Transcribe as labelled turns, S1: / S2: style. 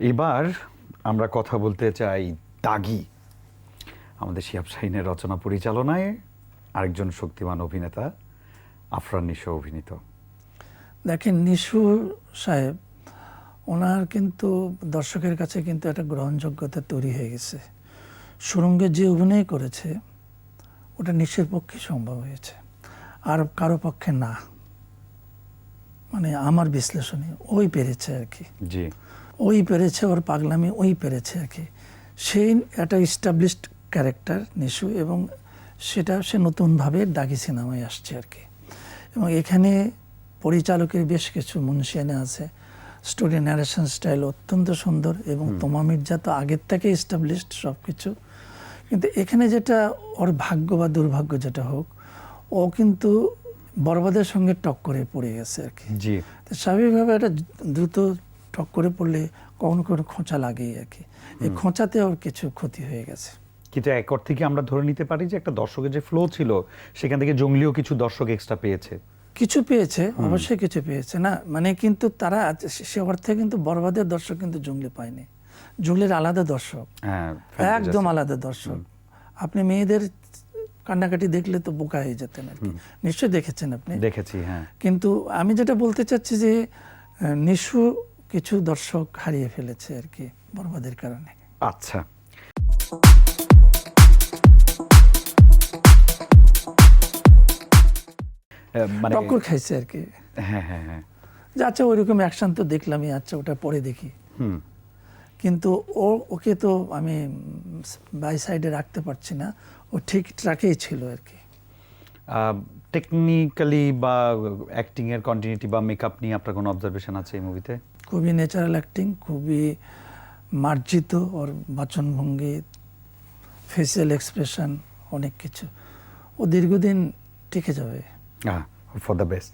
S1: এবার আমরা কথা বলতে চাই দাগি। আমাদের শিয়াব শাহিনের রচনা পরিচালনায় আরেকজন শক্তিমান অভিনেতা আফরান নিশো অভিনীত।
S2: দেখেন নিশু সাহেব ওনার কিন্তু দর্শকের কাছে কিন্তু একটা গ্রহণযোগ্যতা তৈরি হয়ে গেছে। সুরঙ্গে যে অভিনয় করেছে ওটা নিশ্চয়ের পক্ষে সম্ভব হয়েছে। আর কারও পক্ষে না। মানে আমার বিশ্লেষণে ওই পেরেছে আর কি।
S1: জি।
S2: ওই পেরেছে ওর পাগলামি ওই পেরেছে আর কি। সেই একটা ইস্টাবলিশড ক্যারেক্টার নিশু এবং সেটা সে নতুনভাবে দাগি সিনেমায় আসছে আর কি। এবং এখানে পরিচালকের বেশ কিছু মুন্সিয়ানে আছে। স্টোরি ন্যারেশন স্টাইল অত্যন্ত সুন্দর এবং তোমা মির্জা তো আগের থেকে ইস্টাবলিশড সব কিছু কিন্তু এখানে যেটা ওর ভাগ্য বা দুর্ভাগ্য যেটা হোক ও কিন্তু বরবাদের সঙ্গে টক করে পড়ে গেছে আর কি। স্বাভাবিকভাবে একটা দ্রুত ঠক করে পড়লে কখনো কোনো খোঁচা লাগেই আর কি। এই খোঁচাতে ওর কিছু ক্ষতি হয়ে গেছে।
S1: কিন্তু এক অর্থ থেকে আমরা ধরে নিতে পারি যে একটা দর্শকের যে ফ্লো ছিল সেখান থেকে জঙ্গলিও কিছু দর্শক এক্সট্রা পেয়েছে?
S2: কিছু পেয়েছে অবশ্যই কিছু পেয়েছে না? মানে কিন্তু তারা সে- অর্থে কিন্তু বরবাদের দর্শক কিন্তু জঙ্গলি পায়নি। জঙ্গলির আলাদা দর্শক।
S1: হ্যাঁ
S2: একদম আলাদা দর্শক। আপনি মেয়েদের কান্নাকাটি দেখলে তো বোকা হয়ে যেতেন আর কি। নিশ্চয়ই দেখেছেন আপনি।
S1: দেখেছি হ্যাঁ।
S2: কিন্তু আমি যেটা বলতে চাচ্ছি যে নিশু কিছু দর্শক হারিয়ে ফেলেছে আর কি বরবাদের কারণে।
S1: আচ্ছা। মানে
S2: টক্কর খাইছে আর কি।
S1: হ্যাঁ হ্যাঁ হ্যাঁ।
S2: আচ্ছা ওইরকম অ্যাকশন তো দেখলামই আচ্ছা ওটা পরে দেখি।
S1: হুম।
S2: কিন্তু ও ওকে তো আমি বাই সাইডে রাখতে পারছি না ও ঠিক ট্রাকেই ছিল আর কি।
S1: টেকনিক্যালি বা অ্যাক্টিং এর কন্টিনিউটি বা মেকআপ নিয়ে আপনার কোনো অবজারভেশন আছে এই মুভিতে
S2: খুবই ন্যাচারাল অ্যাক্টিং খুবই মার্জিত ওর বাচনভঙ্গি ফেসিয়াল এক্সপ্রেশন অনেক কিছু। ও দীর্ঘদিন টিকে যাবে।
S1: হ্যাঁ ফর দ্য বেস্ট